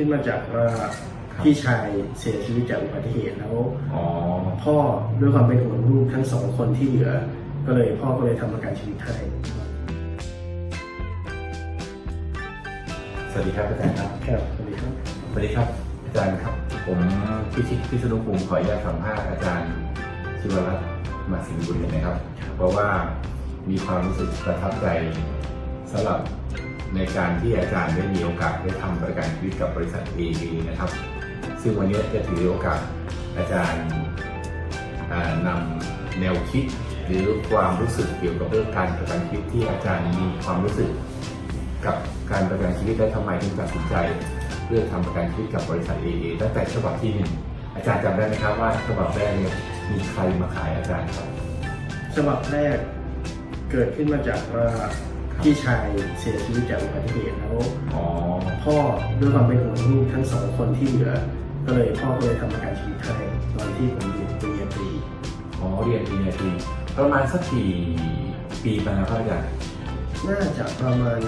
ขึ้นมาจากว่าพี่ชายเสียชีวิตจากอุบัติเหตุแล้วอ๋อพ่อด้วยความเป็นห่วงลูกทั้งสองคนที่เหลือ ก็เลยพ่อก็เลยทำประกันชีวิตให้สวัสดีครับอาจารย์ครับครับสวัสดีครับสวัสดีครับ อาจารย์ครับ ผมพิชิตพิษณุภูมิขออนุญาตสัมภาษณ์อาจารย์ชิวรัตน์มาสิงห์บุรีนะครับ เพราะว่ามีความรู้สึกประทับใจสำหรับ ในการที่อาจารย์ได้มีโอกาสได้ทำประกันชีวิตกับบริษัท AA นะครับ ซึ่งวันนี้จะถือโอกาสอาจารย์อ่านำแนวคิดหรือความรู้สึกเกี่ยวกับเรื่องการประกันชีวิตที่อาจารย์มีความรู้สึกกับการประกันชีวิตและทำไมถึงตัดสินใจเลือกทำประกันชีวิตกับบริษัท AA ตั้งแต่ฉบับที่หนึ่งอาจารย์จำได้ไหมครับว่าฉบับแรกเนี่ยมีใครมาขายอาจารย์ครับฉบับแรกเกิดขึ้นมาจากว่า พี่ชายเสียชีวิตจากอุบัติเหตุแล้วอ๋อพ่อด้วยความเป็นห่วงลูกทั้งสองคนที่เหลือ ก็เลยพ่อก็เลยทำประกันชีวิตให้ตอนที่ผมอยู่ปริญญาตรีอ๋อเรียนปริญญาตรีประมาณสักกี่ปีมาแล้วครับอาจารย์น่าจะประมาณ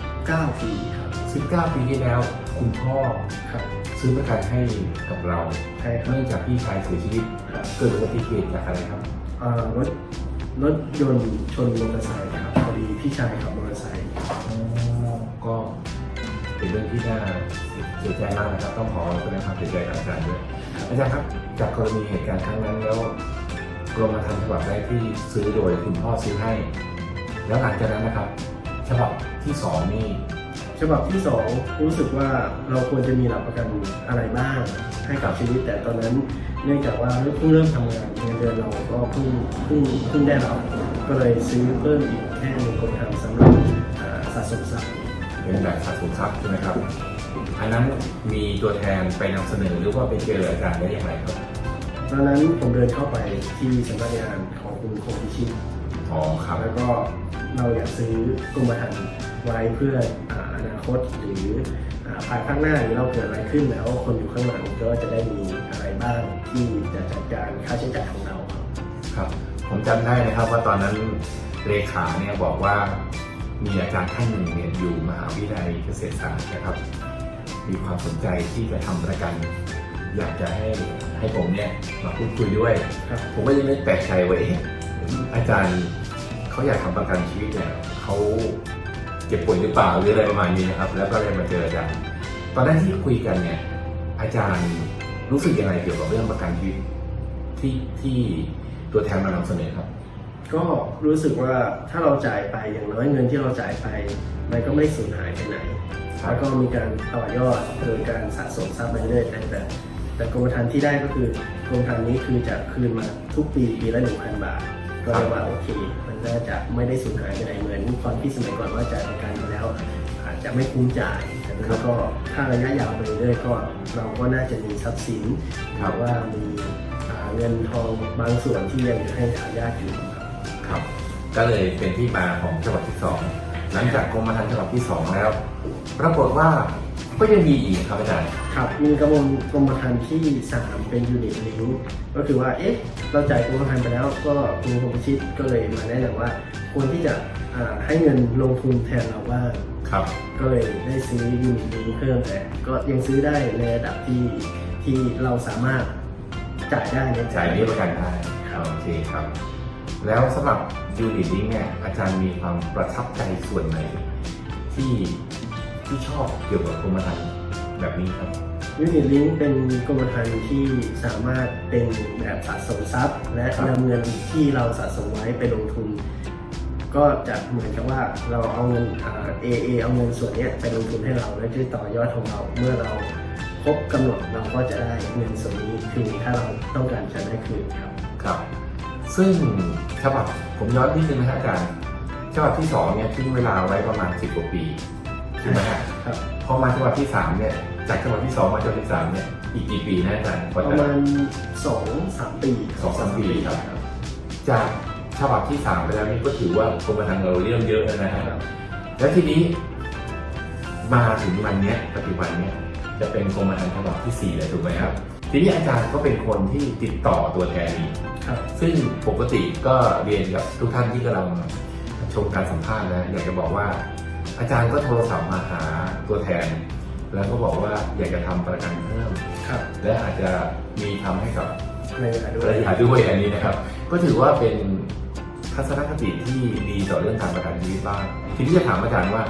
19 ปีครับ19 ปีที่แล้วคุณพ่อครับซื้อประกันให้กับเราใช่ครับ เนื่องจากพี่ชายเสียชีวิตครับ เกิดอุบัติเหตุจากอะไรครับอ่ารถรถยนต์ชนมอเตอร์ไซค์ครับ พอดีพี่ชายขับมอเตอร์ไซค์อ๋อก็เป็นเรื่องที่น่าเสียใจมากนะครับ ต้องขอแสดงความเสียใจกับอาจารย์ด้วยอาจารย์ครับจากกรณีเหตุการณ์ครั้งนั้นแล้วกรมธรรม์ฉบับแรกที่ซื้อโดยคุณพ่อซื้อให้ แล้วหลังจากนั้นนะครับ ฉบับที่สองนี่ ฉบับที่สองรู้สึกว่าเราควรจะมีหลักประกันอะไรบ้างให้กับชีวิต แต่ตอนนั้นเนื่องจากว่าเพิ่งเริ่มทำงานเงินเดือนเราก็เพิ่งเพิ่งเพิ่งได้รับก็เลยซื้อเพิ่มอีกแค่หนึ่งกรมธรรม์สำหรับอ่าสะสมทรัพย์เป็นแบบสะสมทรัพย์ใช่ไหมครับอันนั้นมีตัวแทนไปนำเสนอหรือว่าไปเจออาจารย์ได้อย่างไรครับตอนนั้นผมเดินเข้าไปที่สำนักงานของคุณคงพิชิตอ๋อครับแล้วก็ เราอยากซื้อกรมธรรม์ไว้เพื่ออ่าอนาคตหรืออ่าภายข้างหน้าหรือเราเกิดอะไรขึ้นแล้วคนอยู่ข้างหลังก็จะได้มีอะไรบ้างที่จะจัดการค่าใช้จ่ายของเราครับครับผมจำได้นะครับว่าตอนนั้นเลขาเนี่ยบอกว่ามีอาจารย์ท่านหนึ่งเนี่ยอยู่มหาวิทยาลัยเกษตรศาสตร์นะครับ มีความสนใจที่จะทำประกัน อยากจะให้ให้ผมเนี่ยมาพูดคุยด้วยครับผมก็ยังไม่แปลกใจว่าเอ๊ะอาจารย์ เขาอยากทำประกันชีวิตเนี่ยเขาเจ็บป่วยหรือเปล่าหรืออะไรประมาณนี้นะครับ แล้วก็เลยมาเจออาจารย์ตอนแรกที่คุยกันเนี่ย อาจารย์รู้สึกยังไงเกี่ยวกับเรื่องประกันชีวิตที่ที่ตัวแทนมานำเสนอครับ ก็รู้สึกว่าถ้าเราจ่ายไปอย่างน้อยเงินที่เราจ่ายไป มันก็ไม่สูญหายไปไหนครับแล้วก็มีการต่อยอดโดยการสะสมทรัพย์ไปเรื่อยๆแต่แต่กรมธรรม์ที่ได้ก็คือกรมธรรม์นี้คือจะคืนมาทุกปีปีละหนึ่งพันบาท ก็เรียว่าโอเค มันน่าจะไม่ได้สูญหายไปไหนเหมือนความที่สมัยก่อนว่าจ่ายประกันมาแล้วอาจจะไม่คุ้มจ่าย แต่นี้ก็ถ้าระยะยาวไปเรื่อยก็เราก็น่าจะมีทรัพย์สินหรือว่ามีเงินทองบางส่วนที่ยังให้ทายาทอยู่ครับ ก็เลยเป็นที่มาของฉบับที่สองหลังจากกรมธรรม์ฉบับที่สองแล้ว ปรากฏว่า ก็ยังมีอีกครับอาจารย์ ครับมีกระบวนกรมธรรม์ที่ 3 เป็นยูนิตลิงก็คือว่า เอ๊ะ เราจ่ายกรมธรรม์ไปแล้วก็คุณคมชิตก็เลยมาแนะนำว่าควรที่จะอ่าให้เงินลงทุนแทนเราบ้างครับ ก็เลยได้ซื้อยูนิตลิงเพิ่มแต่ก็ยังซื้อได้ในระดับที่ที่เราสามารถจ่ายได้ในจ่ายเบี้ยประกันได้โอเคครับ แล้วสำหรับยูนิตนี้เนี่ยอาจารย์มีความประทับใจส่วนไหนที่ ที่ชอบเกี่ยวกับกรมธรรม์แบบนี้ครับยูนิตลิงเป็นกรมธรรม์ที่สามารถเป็นแบบสะสมทรัพย์ และครับนำเงินที่เราสะสมไว้ไปลงทุน ก็จะเหมือนกับว่าเราเอาเงินอ่า AA เอาเงินส่วนเนี้ยไปลงทุนให้เราแล้วจะต่อยอดของเราเมื่อเราครบกำหนดเราก็จะได้เงินส่วนนี้คืนถ้าเราต้องการจะได้คืนครับครับ ซึ่งฉบับผมย้อนนิดนึงนะครับอาจารย์ฉบับที่สองเนี่ยทิ้งเวลาไว้ประมาณสิบกว่าปี ใช่ไหมฮะครับพอมาฉบับที่สามเนี่ยจากฉบับที่สองมาฉบับที่สามเนี่ยอีกกี่ปีนะอาจารย์กปว่าระจะมาณสองสามปีสองสามปีครับ จากฉบับที่สามไปแล้วนี่ก็ถือว่ากรมธรรม์เราเรื่องเยอะแล้วนะฮะครับแล้วทีนี้ มาถึงวันเนี้ยปัจจุบันเนี้ยจะเป็นกรมธรรม์ฉบับที่สี่แล้วถูกไหมครับ ทีนี้อาจารย์ก็เป็นคนที่ติดต่อตัวแทนอีก ครับ ซึ่งปกติก็เรียนกับทุกท่านที่กำลังชมการสัมภาษณ์นะอยากจะบอกว่า อาจารย์ก็โทรศัพท์มาหาตัวแทน แล้วก็บอกว่าอยากจะทำประกันเพิ่ม ครับและอาจจะมีทำให้กับในเวลาด้ภวรยรยาด้วยอันนี้นะครับ ก็ถือว่าเป็นทัศนคติที่ดีต่อเรื่องการประกันชีวิตบ้างทีนี้จะถามอาจารย์ว่า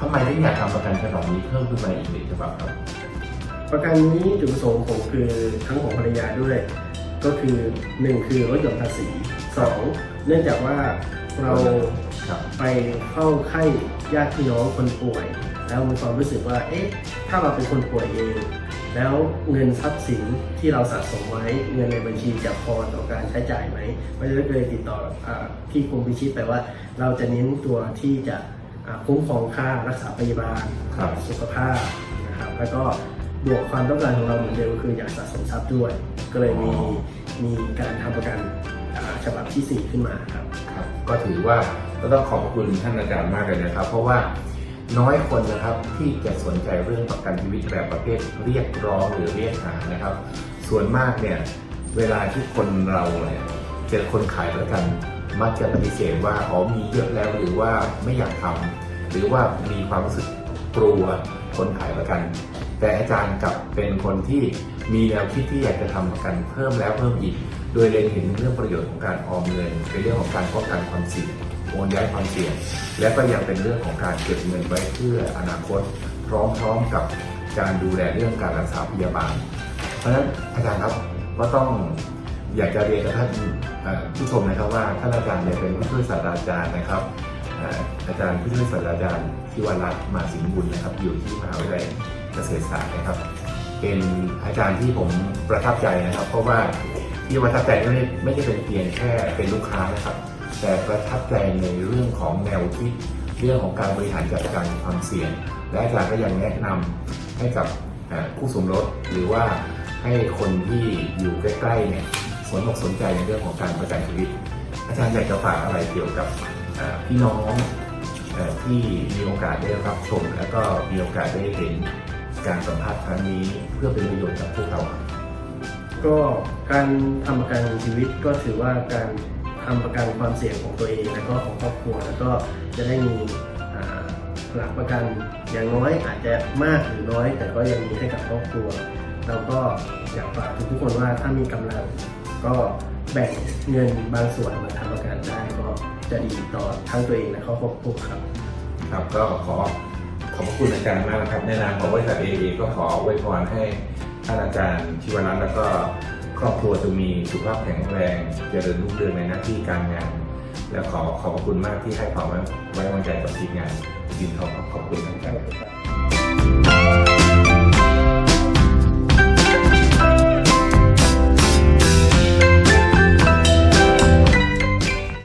ทำไมถึงอยากทำประกันฉบับนี้เพิ่มขึ้นมาอีกหนึ่งฉบับครับ ประกันนี้จุดประสงค์ผมคือทั้งของภรรยาด้วย ก็คือหนึ่งคือลดหย่อนภาษีสองเนื่องจากว่าเราครับไปเข้าไข้ญาติพี่น้องคนป่วย แล้วมีความรู้สึกว่าเอ๊ะถ้าเราเป็นคนป่วยเอง แล้วเงินทรัพย์สินที่เราสะสมไว้เงินในบัญชีจะพอต่อการใช้จ่ายไหมเพราะฉะนั้นก็เลยติดต่ออาที่กรมพิชิตไปว่า เราจะเน้นตัวที่จะอ่าคุ้มครองค่ารักษาพยาบาลครับสุขภาพนะครับแล้วก็บวกความต้องการของเราเหมือนเดิมก็คืออยากสะสมทรัพย์ด้วย ก็เลยมีมีการทำประกันอ่าฉบับที่ 4 ขึ้นมาครับ ครับก็ถือว่าก็ต้องขอบคุณท่านอาจารย์มากเลยนะครับ เพราะว่าน้อยคนนะครับที่จะสนใจเรื่องประกันชีวิตแบบประเภทเรียกร้องหรือเรียกหานะครับ ส่วนมากเนี่ยเวลาที่คนเราเนี่ยเจอคนขายประกันมักจะปฏิเสธว่าอ๋อมีเยอะแล้วหรือว่าไม่อยากทำหรือว่ามีความรู้สึกกลัวคนขายประกัน แต่อาจารย์กลับเป็นคนที่ มีแนวคิดที่อยากจะทำประกันเพิ่มแล้วเพิ่มอีก โดยเล็งเห็นเรื่องประโยชน์ของการออมเงินเป็นเรื่องของการป้องกันความเสี่ยงโอนย้ายความเสี่ยง และก็ยังเป็นเรื่องของการเก็บเงินไว้เพื่ออนาคต พร้อมๆกับการดูแลเรื่องการรักษาพยาบาล เพราะฉะนั้นอาจารย์ครับก็ต้องอยากจะเรียนกับท่านผู้ชมนะครับว่าท่านอาจารย์เนี่ยเป็นผู้ช่วยศาสตราจารย์นะครับอาจารย์ผู้ช่วยศาสตราจารย์ทิวรัตน์มาสิงห์บุญนะครับ อยู่ที่มหาวิทยาลัยเกษตรศาสตร์นะครับ เป็นอาจารย์ที่ผมประทับใจนะครับ เพราะว่าที่ประทับใจไม่ได้ไม่ได้เป็นเพียงแค่เป็นลูกค้านะครับ แต่ประทับใจในเรื่องของแนวคิดเรื่องของการบริหารจัดการความเสี่ยง และอาจารย์ก็ยังแนะนำให้กับเอ่อคู่สมรสหรือว่าให้คนที่อยู่ใกล้ๆเนี่ยสนอกสนใจในเรื่องของการประกันชีวิต อาจารย์อยากจะฝากอะไรเกี่ยวกับพี่น้องที่มีโอกาสได้รับชม แล้วก็มีโอกาสได้เห็น การสัมภาษณ์ครั้งนี้เพื่อเป็นประโยชน์กับพวกเราครับก็การทำประกันชีวิตก็ถือว่าการทำประกันความเสี่ยงของตัวเองแล้วก็ของครอบครัวแล้วก็จะได้มีอ่าหลักประกันอย่างน้อยอาจจะมากหรือน้อย แต่ก็ยังมีให้กับครอบครัวเราก็อยากฝากทุกๆคนว่าถ้ามีกำลังก็แบ่งเงินบางส่วนมาทำประกันได้ก็จะดีต่อทั้งตัวเองและครอบครัวครับ ครับก็ขอข อบพระคุณอาจารย์มากนะครับในนามของบริษัทเอเอก็ขออวยพรให้ท่านอาจารย์ชิวนันท์แล้วก็ครอบครัวจะมีสุขภาพแข็งแรงเจริญรุ่งเรืองในหน้าที่การงาน และขอขอบคุณมากที่ให้ความไว้วางใจกับทีมงานดินทองครับขอบคุณครับ